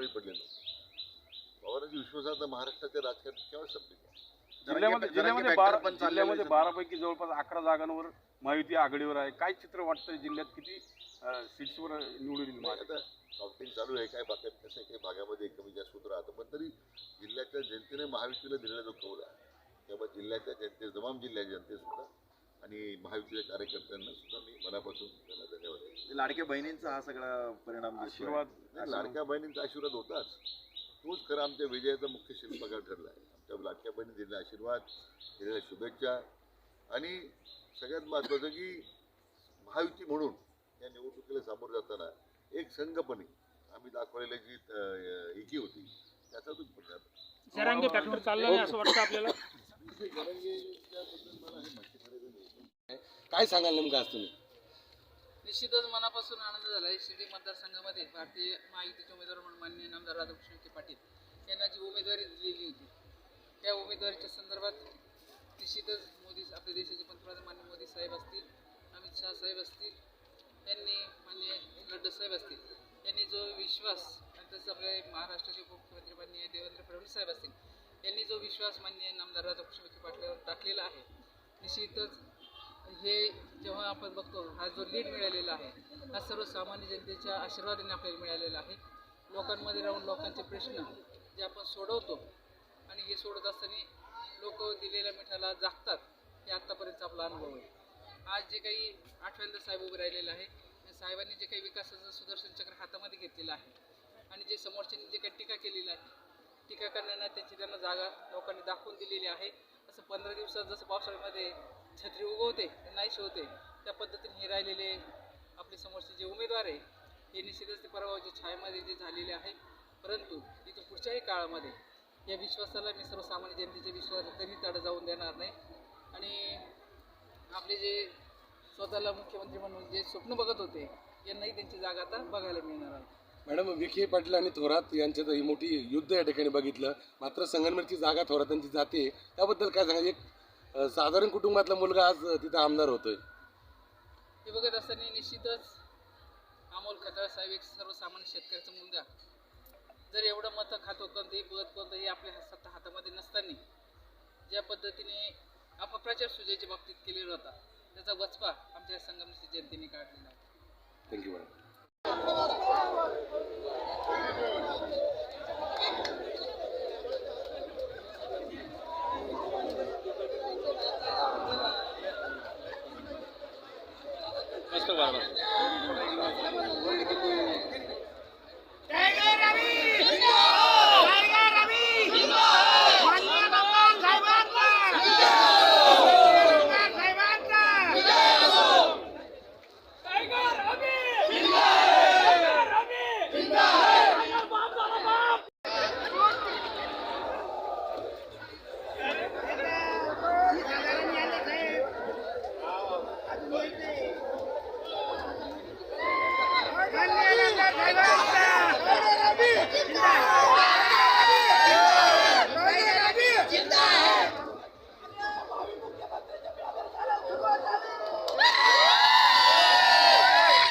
बळी पडलेलो पवारांची विश्वासार्हता महाराष्ट्राच्या राजकारणात केव्हा संपली जिल्ह्यामध्ये जिल्ह्यामध्ये बारा बारापैकी जवळपास अकरा जागांवर महायुती आघाडीवर आहे. काय चित्र वाटतं जिल्ह्यात? किती सीट्सवर निवडून? आता काउंटिंग चालू आहे. काय भागात कसं आहे, काही भागामध्ये कमी जास्त होत राहतं पण तरी जिल्ह्याच्या जनतेने महायुतीला दिलेला जो कौल आहे त्यामुळे जिल्ह्याच्या जनते तमाम जिल्ह्याच्या जनतेसुद्धा आणि महायुतीच्या कार्यकर्त्यांना सुद्धा मी मनापासून त्यांना धन्यवाद देतो. लाडक्या बहिणींचा हा सगळा परिणाम. आशीर्वाद लाडक्या बहिणींचा आशीर्वाद होताच. तोच खरं आमच्या विजयाचा मुख्य शिल्पकार ठरला आहे आमच्या लाडक्या बहिणी दिलेला आशीर्वाद दिलेल्या शुभेच्छा आणि सगळ्यात महत्त्वाचं की महायुती म्हणून या निवडणुकीला सामोरं जाताना एक संघपणे आम्ही दाखवलेली जी एकी होती त्याचा तो परिणाम जरांगे चालला असं वाटतं आपल्याला? मला हे माहिती काय सांगाल नेमकं आज तुम्ही? निश्चितच मनापासून आनंद झाला आहे शिर्डी मतदारसंघामध्ये भारतीय महायुतीचे उमेदवार म्हणून माननीय नामदार राधाकृष्ण विखे पाटील यांना जी उमेदवारी दिलेली होती त्या उमेदवारीच्या संदर्भात निश्चितच मोदी आपल्या देशाचे पंतप्रधान माननीय मोदी साहेब असतील अमित शहा साहेब असतील यांनी माननीय नड्डा साहेब असतील यांनी जो विश्वास आणि तसंच आपले महाराष्ट्राचे उपमुख्यमंत्री माननीय देवेंद्र फडणवीस साहेब असतील यांनी जो विश्वास माननीय नामदार राधाकृष्ण विखे पाटलावर टाकलेला आहे निश्चितच हे जेव्हा आपण बघतो हा जो लीड मिळालेला आहे हा सर्वसामान्य जनतेच्या आशीर्वादाने आपल्याला मिळालेला आहे. लोकांमध्ये राहून लोकांचे प्रश्न जे आपण सोडवतो आणि हे सोडत असताना लोक दिलेल्या मिठाला जागतात हे आत्तापर्यंत आपला अनुभव आहे. आज जे काही आठव्यांदा साहेब उभे राहिलेलं आहे साहेबांनी जे काही विकासाचं सुदर्शन चक्र हातामध्ये घेतलेलं आहे आणि जे समोरच्यांनी जे काही टीका केलेली आहे टीका करण्याना त्यांची त्यांना जागा लोकांनी दाखवून दिलेली आहे. असं पंधरा दिवसात जसं पावसाळ्यामध्ये छत्री उगवते नाही शोधते त्या पद्धतीने हे राहिलेले आपले समोरचे जे उमेदवार आहे हे निश्चितच ते पराभवाच्या छायेमध्ये जे झालेले आहे. परंतु इथं पुढच्याही काळामध्ये या विश्वासाला मी सर्वसामान्य जनतेच्या विश्वास तरी तडा जाऊन देणार नाही. आणि आपले जे स्वतःला मुख्यमंत्री म्हणून जे स्वप्न बघत होते यांनाही त्यांची जागा आता बघायला मिळणार आहे. मॅडम विखे पाटील आणि थोरात यांच्यात ही मोठी युद्ध या ठिकाणी बघितलं. मात्र संगनमेरची जागा थोरातांची जाते. त्याबद्दल काय सांगा? एक अं, साधारण कुटुंबातला मुलगा आज तिथं आमदार होतोय. हे बघत असताना निश्चितच अमोल खताळ साहेब एक सर्वसामान्य शेतकऱ्याचा मुलगा. जर एवढं मतं खातो कोणतंही पद कोणतंही आपल्या सत्ता हातामध्ये नसताना ज्या पद्धतीने अपप्रचार सुजाच्या बाबतीत केलेला होता त्याचा वचपा आमच्या संगमनेर जनतेने काढलेला आहे. Thank you madam agora.